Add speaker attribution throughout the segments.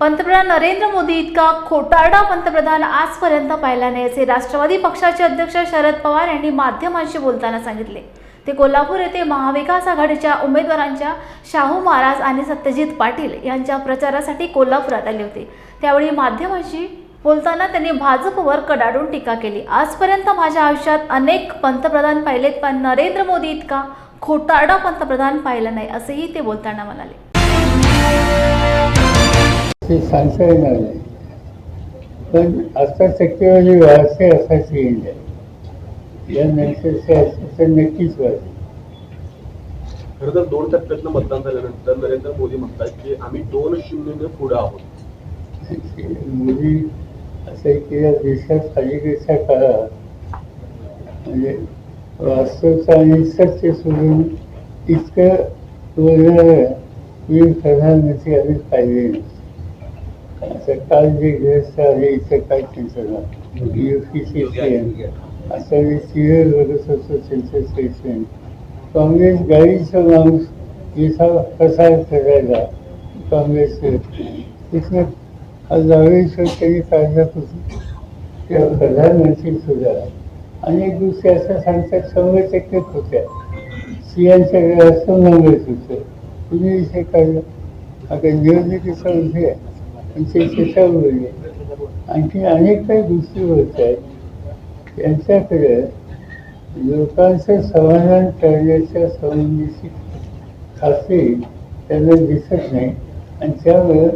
Speaker 1: पंतप्रधान नरेंद्र मोदी इतका खोटारडा पंतप्रधान आजपर्यंत पाहिला नाही असे राष्ट्रवादी पक्षाचे अध्यक्ष शरद पवार यांनी माध्यमांशी बोलताना सांगितले. ते कोल्हापूर येथे महाविकास आघाडीच्या उमेदवारांच्या शाहू महाराज आणि सत्यजित पाटील यांच्या प्रचारासाठी कोल्हापुरात आले होते. त्यावेळी माध्यमांशी बोलताना त्यांनी भाजपवर कडाडून टीका केली. आजपर्यंत माझ्या आयुष्यात अनेक पंतप्रधान पाहिलेत पण नरेंद्र मोदी इतका खोटारडा पंतप्रधान पाहिला नाही असेही ते बोलताना म्हणाले.
Speaker 2: ते सांगता येणार नाही. पण आता टक्केवारी वाढते असाची इंडिया. यानंतर ते असं तर नक्कीच वाढेल.
Speaker 3: खरं तर दोन टप्प्यातलं मतदान झाल्यानंतर नरेंद्र मोदी म्हणतात की आम्ही दोन शून्यने पुढे आहोत.
Speaker 2: मोदी असं आहे की या देशात अलीकडच्या काळात म्हणजे वास्तवता आणि सत्य सोडून इतकं बोलणारं मी प्रधानमंत्री आम्ही पाहिले नाही आता काल जे ग्रस्त आले इथं काय त्यांचं नाव युपीसी आता मी सिरियल बघत होतो त्यांचं काँग्रेस गाडीचा माणूस याचा प्रसार करायला काँग्रेस तिथनं आज जावेश्वर त्यांनी काढला होती त्या प्रधानमंत्री सुद्धा अनेक गोष्टी असं सांगतात शंभर टक्के होत्या. स्त्रियांच्या घरात नव्वद होतं तुम्ही विषय काढला आता निवडणुकीचा विषय आहे. ते त्याच्यावर बोलले आणखी अनेक काही गोष्टी होत आहेत. त्यांच्याकडे लोकांचं समाधान करण्याच्या संबंधीची खात्री त्यांना दिसत नाही. आणि त्यामुळं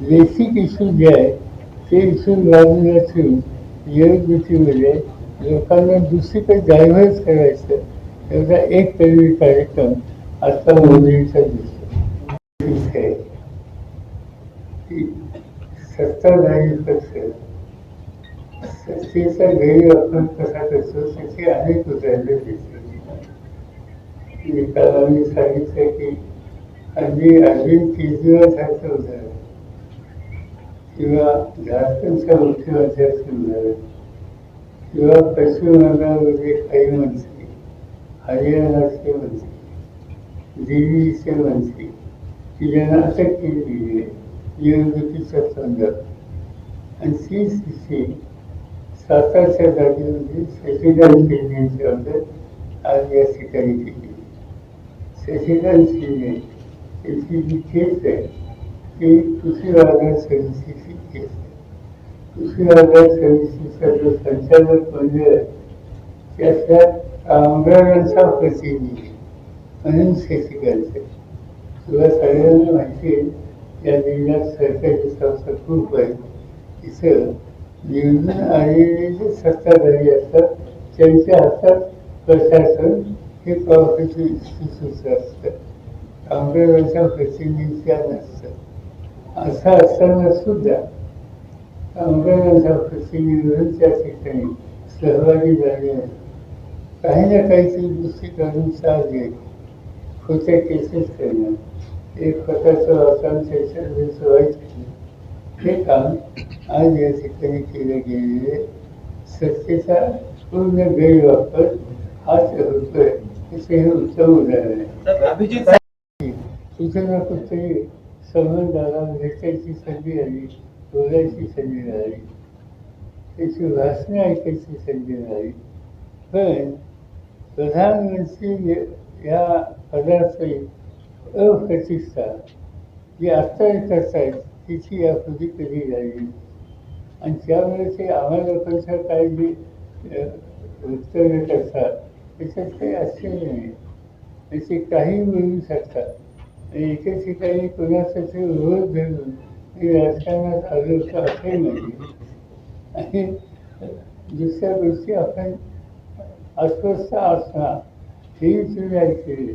Speaker 2: बेसिक इश्यू जे आहे ते इश्यू बाजूला ठेवून निवडणुकीमध्ये लोकांना दुसरीकडे डायव्हर्स करायचं एवढा एक तरी कार्यक्रम आता मोदींचा दिसतो. ठीक आहे. सत्ता सत्ताधारी पक्ष सत्तेचा ध्येय आपण कसा करतो? त्याची अनेक उदाहरणं दिसली एकाला मी सांगितलं की अगदी अरविंद केजरीवालसारखं उदाहरण. किंवा झारखंडच्या मुख्यमंत्र्याचं उदाहरण. किंवा पश्चिम बंगालमध्ये काही मंत्री हरियाणाचे मंत्री दिल्लीचे मंत्री की ज्यांना अटक केली आहे. निवडणुकीच्या संदर्भात आणि ती स्थिती सातारच्या जागेमध्ये शशिकांत शिंदेच्या अंदर आज या ठिकाणी केली शशिकांत शिंदे यांची जी केस आहे ती कृषी आधार सर्व्हिसेसची केस आहे. कृषी आधार सर्व्हिसेसचा जो संचालक मंडळ आहे त्यातल्या कामगारांचा प्रतिनिधी म्हणून शशिकांत तुला सगळ्यांना माहिती आहे या जिल्ह्यात सरकारी संस्था खूप आहे इथं निवडून आलेले जे सत्ताधारी असतात. त्यांच्या हातात प्रशासन हे पॉवरफुल असतं कामगारांच्या प्रतिनिधीच्या नसतं असं असताना सुद्धा कामगारांचा प्रतिनिधी त्या ठिकाणी सहभागी झाले काही ना काहीतरी गोष्टी करून चाल घेत खोट्या केसेस करणार एक वाचन त्याच्या व्हायचं हे काम आज या ठिकाणी केले गेलेले सत्तेचा पूर्ण गैरवापर हाच होतोय. त्याचे हे उत्तम उदाहरण आहे. कुठे ना कुठेतरी संबंधाला भेटायची संधी आली बोलायची संधी मिळाली त्याची भाषणं ऐकायची संधी मिळाली पण प्रधानमंत्री या पदाची अप्रतिष्ठा. जी आत्ता येतात आहेत तिची यापूर्वी कधी झाली आणि त्यामुळे ते आम्हा लोकांचा काय जे वक्तव्य करतात त्याच्यात काही आश्चर्य नाही. त्याचे काही मिळू शकतात. आणि एके ठिकाणी कोणाचा ते विरोध धरून मी राजकारणात आलो होतो असंही नाही. आणि दुसऱ्या गोष्टी आपण अस्वस्थ असणार ही तुम्ही ऐकले.